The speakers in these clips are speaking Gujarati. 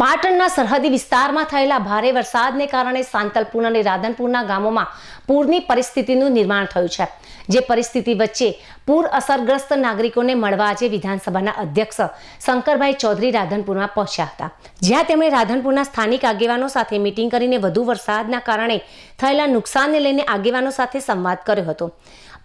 પાટણના સરહદી વિસ્તારમાં થયેલા ભારે વરસાદને કારણે સાંતલપુર અને રાધનપુરના ગામોમાં પૂરની પરિસ્થિતિનું નિર્માણ થયું છે. જે પરિસ્થિતિ વચ્ચે પૂર અસરગ્રસ્ત નાગરિકોને મળવા આજે વિધાનસભાના અધ્યક્ષ શંકરભાઈ ચૌધરી રાધનપુરમાં પહોંચ્યા હતા. જ્યાં તેમણે રાધનપુરના સ્થાનિક આગેવાનો સાથે મિટિંગ કરીને વધુ વરસાદના કારણે થયેલા નુકસાનને લઈને આગેવાનો સાથે સંવાદ કર્યો હતો.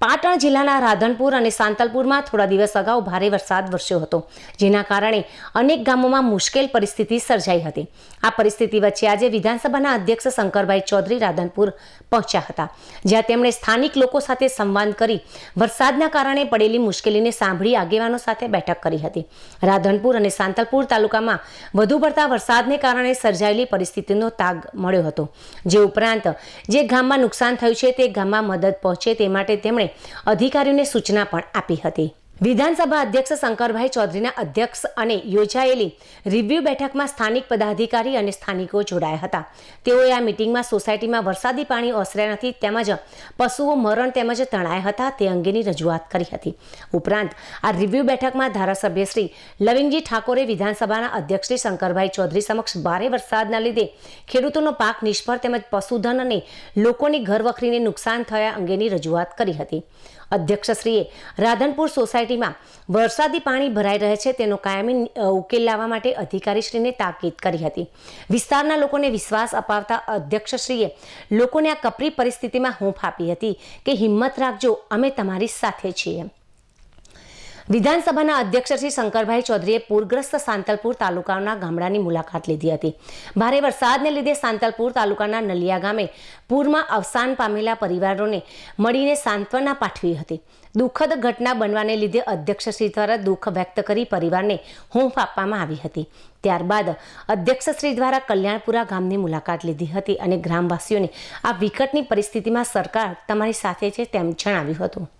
પાટણ જિલ્લાના રાધનપુર અને સાંતલપુરમાં થોડા દિવસ અગાઉ ભારે વરસાદ વરસ્યો હતો, જેના કારણે અનેક ગામોમાં મુશ્કેલ પરિસ્થિતિ સર્જાઈ હતી. આ પરિસ્થિતિ વચ્ચે આજે વિધાનસભાના અધ્યક્ષ શંકરભાઈ ચૌધરી રાધનપુર પહોંચ્યા હતા, જ્યાં તેમણે સ્થાનિક લોકો સાથે સંવાદ કરી વરસાદના કારણે પડેલી મુશ્કેલીને સાંભળી આગેવાનો સાથે બેઠક કરી હતી. રાધનપુર અને સાંતલપુર તાલુકામાં વધુ પડતા વરસાદને કારણે સર્જાયેલી પરિસ્થિતિનો તાગ મળ્યો હતો, જે ઉપરાંત જે ગામમાં નુકસાન થયું છે તે ગામમાં મદદ પહોંચે તે માટે તેમણે અધિકારીઓને સૂચના પણ આપી હતી. વિધાનસભા અધ્યક્ષ શંકરભાઈ ચૌધરીના અધ્યક્ષ અને યોજાયેલી રિવ્યુ બેઠકમાં સ્થાનિક પદાધિકારી અને સ્થાનિકો જોડાયા હતા. તેઓએ આ મિટિંગમાં સોસાયટીમાં વરસાદી પાણી ઓસર્યા નથી, તેમજ પશુઓ મરણ તેમજ તણાયા હતા તે અંગેની રજૂઆત કરી હતી. ઉપરાંત, આ રિવ્યુ બેઠકમાં ધારાસભ્ય શ્રી લવિંગજી ઠાકોરે વિધાનસભાના અધ્યક્ષ શ્રી શંકરભાઈ ચૌધરી સમક્ષ ભારે વરસાદના લીધે ખેડૂતોનો પાક નિષ્ફળ તેમજ પશુધન અને લોકોની ઘરવખરીને નુકસાન થયા અંગેની રજૂઆત કરી હતી. અધ્યક્ષશ્રીએ રાધનપુર સોસાયટીમાં વરસાદી પાણી ભરાઈ રહે છે, તેનો કાયમી ઉકેલ લાવવા માટે અધિકારીશ્રીને તાકીદ કરી હતી. વિસ્તારના લોકોને વિશ્વાસ અપાવતા અધ્યક્ષશ્રીએ લોકોને આ કપરી પરિસ્થિતિમાં હૂંફ આપી હતી કે હિંમત રાખજો, અમે તમારી સાથે છીએ. વિધાનસભાના અધ્યક્ષ શ્રી શંકરભાઈ ચૌધરીએ પૂરગ્રસ્ત સાંતલપુર તાલુકાના ગામડાની મુલાકાત લીધી હતી. ભારે વરસાદને લીધે સાંતલપુર તાલુકાના નલિયા ગામે પૂરમાં અવસાન પામેલા પરિવારોને મળીને સાંત્વના પાઠવી હતી. દુઃખદ ઘટના બનવાને લીધે અધ્યક્ષશ્રી દ્વારા દુઃખ વ્યક્ત કરી પરિવારને હૂંફ આપવામાં આવી હતી. ત્યારબાદ અધ્યક્ષશ્રી દ્વારા કલ્યાણપુરા ગામની મુલાકાત લીધી હતી અને ગ્રામવાસીઓને આ વિકટની પરિસ્થિતિમાં સરકાર તમારી સાથે છે તેમ જણાવ્યું હતું.